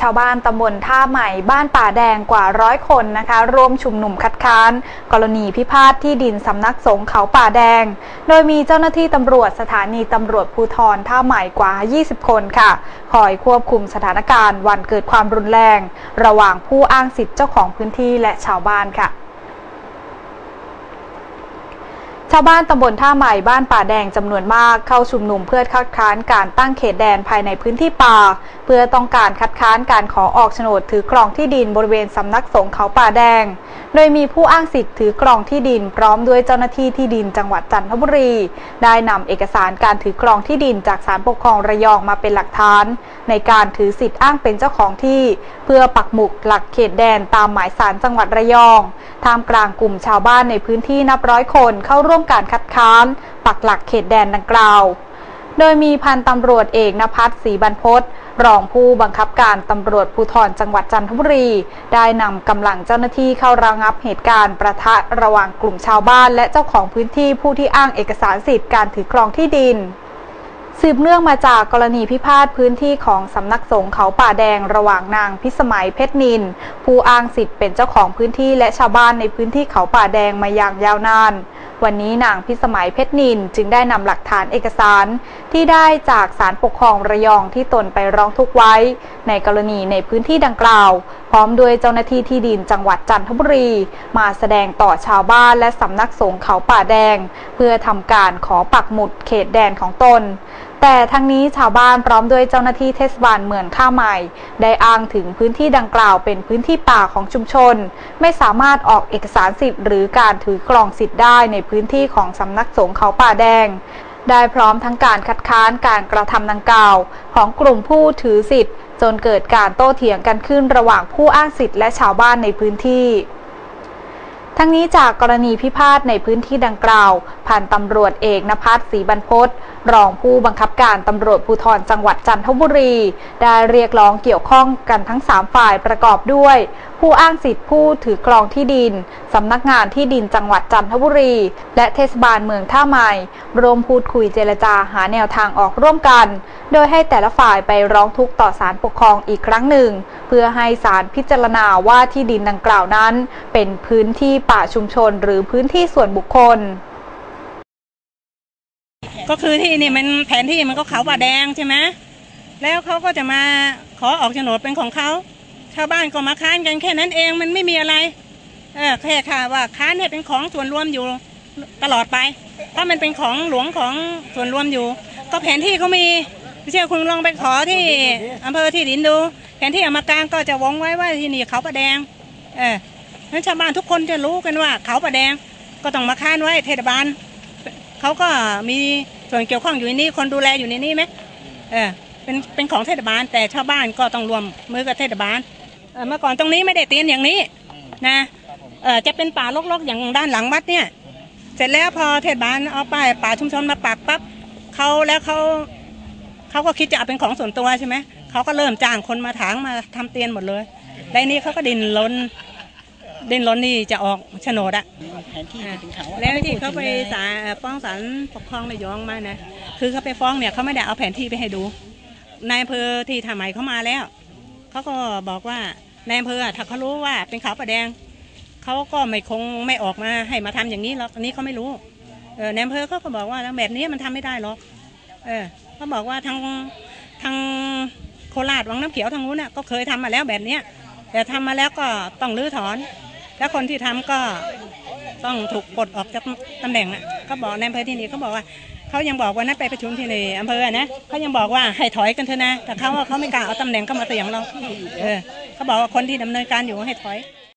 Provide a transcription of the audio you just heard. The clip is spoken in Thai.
ชาวบ้านตำบลท่าใหม่บ้านป่าแดงกว่าร้อยคนนะคะ ร่วมชุมนุมคัดค้าน กรณีพิพาทที่ดินสำนักสงฆ์เขาป่าแดง โดยมีเจ้าหน้าที่ตำรวจสถานีตำรวจภูธรท่าใหม่กว่า 20 คนค่ะ คอยควบคุมสถานการณ์วันเกิดความรุนแรง ระหว่างผู้อ้างสิทธิ์เจ้าของพื้นที่และชาวบ้านค่ะ ชาวบ้านตำบลท่าใหม่บ้านป่าแดงจำนวนมากเข้าชุมนุมเพื่อคัดค้านการตั้งเขตแดนภายในพื้นที่ป่า เพื่อต้องการคัดค้านการขอออกโฉนดถือครองที่ดินบริเวณสำนักสงฆ์เขาป่าแดง โดยมีผู้อ้างสิทธิ์ถือครองที่ดิน พร้อมด้วยเจ้าหน้าที่ที่ดินจังหวัดจันทบุรี ได้นำเอกสารการถือครองที่ดินจากศาลปกครองระยองมาเป็นหลักฐาน ในการถือสิทธิ์อ้างเป็นเจ้าของที่ เพื่อปักหมุดหลักเขตแดนตามหมายสารจังหวัดระยองท่ามกลางกลุ่มชาวบ้านในพื้นที่นับร้อยคนเข้าร่วมการคัดค้านปักหลักเขตแดนดังกล่าว โดยมีพันตำรวจเอกนภัสศรีบรรพตรองผู้บังคับการตำรวจภูธรจังหวัดจันทบุรี ได้นำกำลังเจ้าหน้าที่เข้าระงับเหตุการณ์ประทะระหว่างกลุ่มชาวบ้าน และเจ้าของพื้นที่ผู้ที่อ้างเอกสารสิทธิ์การถือครองที่ดินสืบเนื่องมาจากกรณีพิพาทพื้นที่ของสำนักสงฆ์เขาป่าแดงระหว่างนางพิสมัยเพชรนิน ผู้อ้างสิทธิ์เป็นเจ้าของพื้นที่และชาวบ้านในพื้นที่เขาป่าแดงมาอย่างยาวนาน วันนี้นางพิสมัยเพชรนินจึงได้นำหลักฐานเอกสาร ที่ได้จากศาลปกครองระยองที่ตนไปร้องทุกข์ไว้ ในกรณีในพื้นที่ดังกล่าว พร้อมด้วยเจ้าหน้าที่ที่ดินจังหวัดจันทบุรี มาแสดงต่อชาวบ้านและสำนักสงฆ์เขาป่าแดง เพื่อทำการขอปักหมุดเขตแดนของตน แต่ทั้งนี้ชาวบ้านพร้อมด้วยเจ้าหน้าที่เทศบาลเมืองท่าใหม่ ได้อ้างถึงพื้นที่ดังกล่าวเป็นพื้นที่ป่าของชุมชน ไม่สามารถออกเอกสารสิทธิ์หรือการถือกรองสิทธิ์ได้ในพื้นที่ของสำนักสงฆ์เขาป่าแดงได้พร้อมทั้งการคัดค้านการกระทำดังกล่าว ของกลุ่มผู้ถือสิทธิ์ จนเกิดการโต้เถียงกันขึ้นระหว่างผู้อ้างสิทธิ์และชาวบ้านในพื้นที่ ทั้งนี้จากกรณีพิพาทในพื้นที่ดังกล่าวพันตำรวจเอกนภัสศรีบรรพศรองผู้บังคับการตำรวจภูธรจังหวัดจันทบุรี ได้เรียกร้องเกี่ยวข้องกันทั้ง 3 ฝ่ายประกอบด้วยผู้อ้างสิทธิ์ผู้ถือกรองที่ดิน สำนักงานที่ดินจังหวัดจันทบุรี และเทศบาลเมืองท่าใหม่รวมพูดคุยเจรจาหาแนวทางออกร่วมกัน โดยให้แต่ละฝ่ายไปร้องทุกข์ต่อศาลปกครองอีกครั้งหนึ่ง เพื่อให้ศาลพิจารณาว่าที่ดินดังกล่าวนั้น เป็นพื้นที่ป่าชุมชนหรือพื้นที่ส่วนบุคคลก็คือที่นี่มันแผนที่มันก็เขาป่าแดงใช่ไหมแล้วเขาก็จะมาขอออกโฉนดเป็นของเขา ชาวบ้านก็มาค้านกันแค่นั้นเองมันไม่มีอะไร เออแค่ค่ะว่าค้านให้เป็นของส่วนรวมอยู่ตลอดไป ถ้ามันเป็นของหลวงของส่วนรวมอยู่ ก็แผนที่เขามีเชื่อคุณลองไปขอที่อำเภอที่ดินดู แผนที่อมากางก็จะวงไว้ว่าที่นี่เขาป่าแดง เออนั้นชาวบ้านทุกคนจะรู้กันว่าเขาป่าแดงก็ต้องมาค้านไว้เทศบาลเขาก็มีส่วนเกี่ยวข้องอยู่ในนี้คนดูแลอยู่ในนี้ไหมเออเป็นเป็นของเทศบาลแต่ชาวบ้านก็ต้องรวมมือกับเทศบาล เออเมื่อก่อนตรงนี้ไม่ได้เตียนอย่างนี้นะเออจะเป็นป่ารกๆอย่างด้านหลังวัดเนี่ย เสร็จแล้วพอเทศบาลเอาป้ายป่าชุมชนมาปักปั๊บเขาแล้วเขาเขาก็คิดจะเอาเป็นของส่วนตัวใช่ไหมเขาก็เริ่มจ้างคนมาถางมาทำเตียนหมดเลยและนี่เขาก็ดินล้น ดินล้นนี่จะออกโฉนดอะแผนที่เป็นเขาแล้วที่เขาไปศาลเอ่อฟ้องศาลปกครองระยองมานะคือเขาไปฟ้องเนี่ยเขาไม่ได้เอาแผนที่ไปให้ดูนายอำเภอที่ทำใหม่เขามาแล้ว เขาก็บอกว่านอำเภออถ้าเขารู้ว่าเป็นขาวประแดงเขาก็ไม่คงไม่ออกมาให้มาทำอย่างนี้หรอกอันนี้เขาไม่รู้เออนอำเภอเขาก็บอกว่าแบบนี้มันทำไม่ได้หรอกเออเขาบอกว่าทางทางโคราชวังน้ำเขียวทางนู้นน่ะก็เคยทำมาแล้วแบบเนี้ยแต่ทำมาแล้วก็ต้องรื้อถอนแล้วคนที่ทำก็ต้องถูกปลดออกจากตำแหน่งอะเขาบอกในอำเภอที่นี่เขาบอกว่า เขายังบอกว่านั้นไปประชุมที่ในอำเภอนะเขายังบอกว่าให้ถอยกันเถอะนะแต่เขาว่าเขาไม่กล้าเอาตำแหน่งเข้ามาเสียงเราเออเขาบอกว่าคนที่ดำเนินการอยู่ให้ถอย